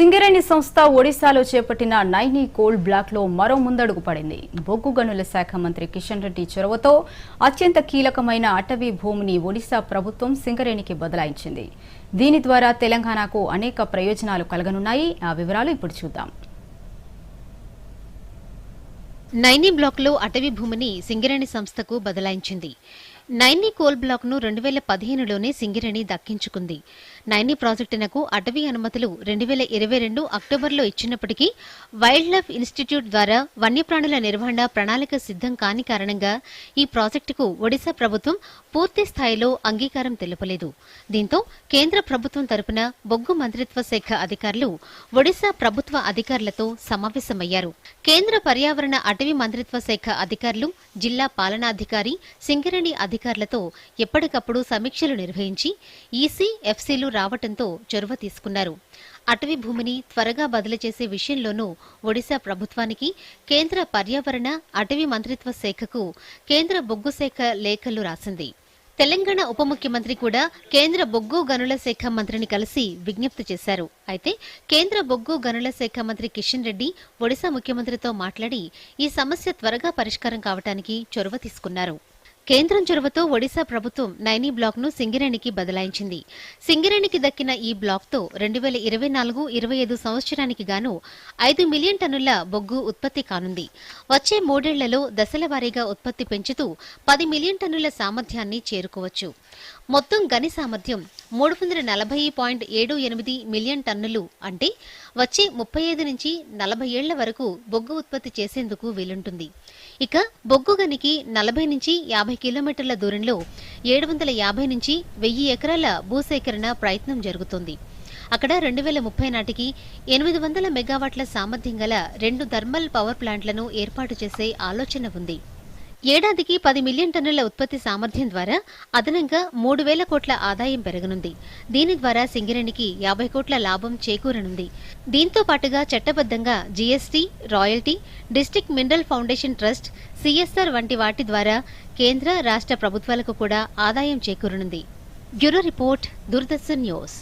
సింగరేణి సంస్థ ఒడిశాలో చేపట్టిన నైని కోల్డ్ బ్లాక్లో మరో ముందడుగు పడింది. బొగ్గు గనుల శాఖ మంత్రి కిషన్ రెడ్డి చొరవతో అత్యంత కీలకమైన అటవీ భూమిని ఒడిశా ప్రభుత్వం సింగరేణికి బదలాయించింది. దీని ద్వారా తెలంగాణకు అనేక ప్రయోజనాలు కలగనున్నాయి. ఆ వివరాలు ఇప్పుడు చూద్దాం. నైనీ బ్లాక్లో అటవీ భూమిని సింగరేణి సంస్థకు బదలాయించింది. నైనీ కోల్ బ్లాక్ను రెండు వేల పదిహేనులోనే సింగిరేణి దక్కించుకుంది. నైనీ ప్రాజెక్టునకు అటవీ అనుమతులు రెండు వేల ఇరవై రెండు అక్టోబర్లో ఇచ్చినప్పటికీ వైల్డ్ లైఫ్ ఇన్స్టిట్యూట్ ద్వారా వన్యప్రాణుల నిర్వహణ ప్రణాళిక సిద్ధం కాని కారణంగా ఈ ప్రాజెక్టుకు ఒడిశా ప్రభుత్వం పూర్తి స్థాయిలో అంగీకారం తెలుపలేదు. దీంతో కేంద్ర ప్రభుత్వం తరపున బొగ్గు మంత్రిత్వ శాఖ అధికారులు ఒడిశా ప్రభుత్వ అధికారులతో సమావేశమయ్యారు. కేంద్ర పర్యావరణ అటవీ మంత్రిత్వ శాఖ అధికారులు జిల్లా పాలనాధికారి సింగరేణి అధికారులతో ఎప్పటికప్పుడు సమీక్షలు నిర్వహించి ఈసీ ఎఫ్సీలు రావటంతో చొరవ తీసుకున్నారు. అటవీ భూమిని త్వరగా బదిలీ చేసే విషయంలోనూ ఒడిశా ప్రభుత్వానికి కేంద్ర పర్యావరణ అటవీ మంత్రిత్వ శాఖకు కేంద్ర బొగ్గు శాఖ లేఖలు రాసింది. తెలంగాణ ఉప ముఖ్యమంత్రి కూడా కేంద్ర బొగ్గు గనుల శాఖ మంత్రిని కలిసి విజ్ఞప్తి చేశారు. అయితే కేంద్ర బొగ్గు గనుల శాఖ మంత్రి కిషన్ రెడ్డి ఒడిశా ముఖ్యమంత్రితో మాట్లాడి ఈ సమస్య త్వరగా పరిష్కారం కావటానికి చొరవ తీసుకున్నారు. కేంద్రం చొరవతో ఒడిశా ప్రభుత్వం నైనీ బ్లాక్ను సింగిరేణికి బదలాయించింది. సింగిరేణికి దక్కిన ఈ బ్లాక్తో రెండు వేల ఇరవై నాలుగు ఇరవై ఐదు సంవత్సరానికి గాను ఐదు మిలియన్ టన్నుల బొగ్గు ఉత్పత్తి కానుంది. వచ్చే మూడేళ్ళలో దశల వారీగా ఉత్పత్తి పెంచుతూ పది మిలియన్ టన్నుల సామర్థ్యాన్ని చేరుకోవచ్చు. మొత్తం గని సామర్థ్యం మూడు వందల నలభై పాయింట్ ఏడు ఎనిమిది మిలియన్ టన్నులు అంటే వచ్చే ముప్పై ఐదు నుంచి నలభై ఏళ్ళ వరకు బొగ్గు ఉత్పత్తి చేసేందుకు వీలుంటుంది. ఇక బొగ్గు గనికి నలభై నుంచి యాభై కిలోమీటర్ల దూరంలో ఏడు వందల యాభై నుంచి వెయ్యి ఎకరాల భూసేకరణ ప్రయత్నం జరుగుతుంది. అక్కడ రెండు వేల ముప్పై నాటికి ఎనిమిది వందల మెగావాట్ల సామర్థ్యం గల రెండు థర్మల్ పవర్ ప్లాంట్లను ఏర్పాటు చేసే ఆలోచన ఉంది. ఏడాదికి పది మిలియన్ టన్నుల ఉత్పత్తి సామర్థ్యం ద్వారా అదనంగా మూడు వేల కోట్ల ఆదాయం పెరగనుంది. దీని ద్వారా సింగరేణికి యాభై కోట్ల లాభం చేకూరనుంది. దీంతో పాటుగా చట్టబద్ధంగా GST royalty district mineral foundation trust CSR వంటి వాటి ద్వారా కేంద్ర రాష్ట్ర ప్రభుత్వాలకు కూడా ఆదాయం చేకూరనుంది. Bureau report Doordarshan news.